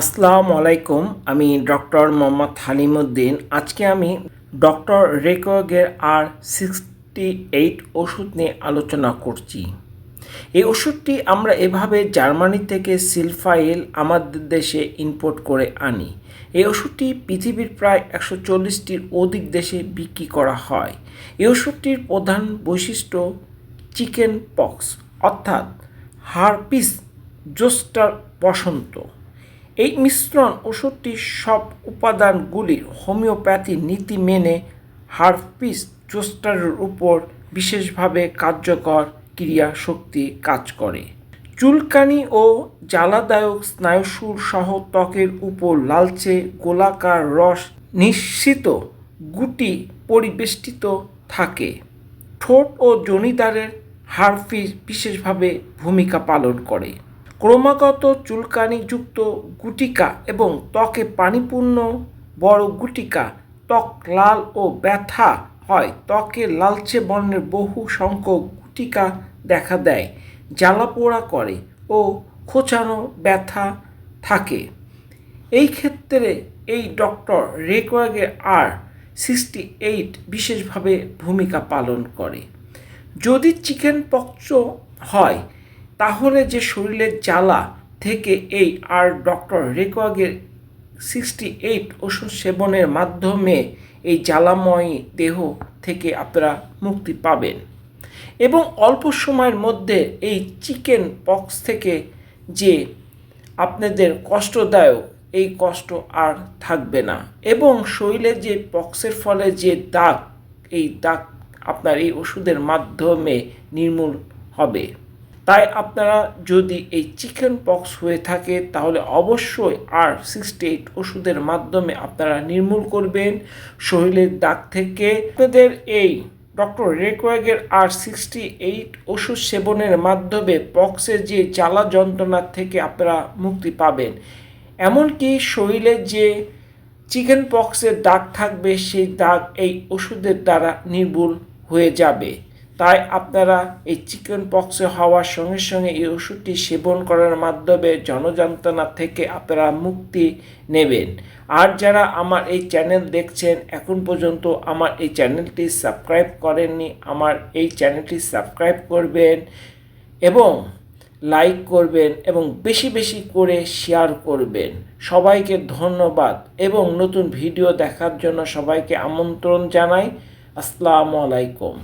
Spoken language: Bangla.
আসসালামু আলাইকুম, আমি ডক্টর মোহাম্মদ হালিমুদ্দিন। আজকে আমি ডক্টর রেকোগের আর সিক্সটি এইট ওষুধ নিয়ে আলোচনা করছি। এই ওষুধটি আমরা এভাবে জার্মানি থেকে সিলফাইল আমাদের দেশে ইম্পোর্ট করে আনি। এই ওষুধটি পৃথিবীর প্রায় একশো চল্লিশটির অধিক দেশে বিক্রি করা হয়। এই ওষুধটির প্রধান বৈশিষ্ট্য চিকেন পক্স অর্থাৎ হারপিস, জোস্টার বসন্ত। এই মিশ্রণ ওষুধটির সব উপাদানগুলির হোমিওপ্যাথি নীতি মেনে হারপিস জোস্টারের উপর বিশেষভাবে কার্যকর ক্রিয়া শক্তি কাজ করে। চুলকানি ও জ্বালাদায়ক স্নায়ুসুর সহ ত্বকের উপর লালচে গোলাকার রস নিশ্চিত গুটি পরিবেষ্টিত থাকে। ঠোঁট ও জনিদারের হারফিস বিশেষভাবে ভূমিকা পালন করে। ক্রমাগত চুলকানিযুক্ত গুটিকা এবং ত্বকে পানিপূর্ণ বড় গুটিকা, ত্বক লাল ও ব্যথা হয়। ত্বকে লালচে বর্ণের বহু সংখ্যক গুটিকা দেখা দেয় জ্বালা পোড়া করে ও খোঁচানো ব্যথা থাকে। এই ক্ষেত্রে এই doctor Reckeweg R sixty eight বিশেষভাবে ভূমিকা পালন করে। যদি চিকেন পক্স হয় তাহলে যে শরীরের জ্বালা থেকে এই আর ডক্টর রেকোয়াগের সিক্সটি এইট ওষুধ সেবনের মাধ্যমে এই জ্বালাময় দেহ থেকে আপনারা মুক্তি পাবেন। এবং অল্প সময়ের মধ্যে এই চিকেন পক্স থেকে যে আপনাদের কষ্টদায়ক, এই কষ্ট আর থাকবে না। এবং শরীরে যে পক্সের ফলে যে দাগ, এই দাগ আপনার এই ওষুধের মাধ্যমে নির্মূল হবে। তাই আপনারা যদি এই চিকেন পক্স হয়ে থাকে, তাহলে অবশ্যই আর সিক্সটি এইট ওষুধের মাধ্যমে আপনারা নির্মূল করবেন শরীরের দাগ থেকে। আপনাদের এই ডক্টর রেকোয়াগের আর সিক্সটি এইট ওষুধ সেবনের মাধ্যমে পক্সের যে জ্বালা যন্ত্রণার থেকে আপনারা মুক্তি পাবেন। এমনকি শরীরে যে চিকেন পক্সের দাগ থাকবে, সেই দাগ এই ওষুধের দ্বারা নির্মূল হয়ে যাবে। তাই আপনারা এই চিকেন পক্সে হওয়ার সঙ্গে সঙ্গে এই ওষুধটি সেবন করার মাধ্যমে জনযন্ত্রণা থেকে আপনারা মুক্তি নেবেন। আর যারা আমার এই চ্যানেল দেখছেন, এখন পর্যন্ত আমার এই চ্যানেলটি সাবস্ক্রাইব করেননি, আমার এই চ্যানেলটি সাবস্ক্রাইব করবেন এবং লাইক করবেন এবং বেশি বেশি করে শেয়ার করবেন। সবাইকে ধন্যবাদ এবং নতুন ভিডিও দেখার জন্য সবাইকে আমন্ত্রণ জানাই। আসসালামু আলাইকুম।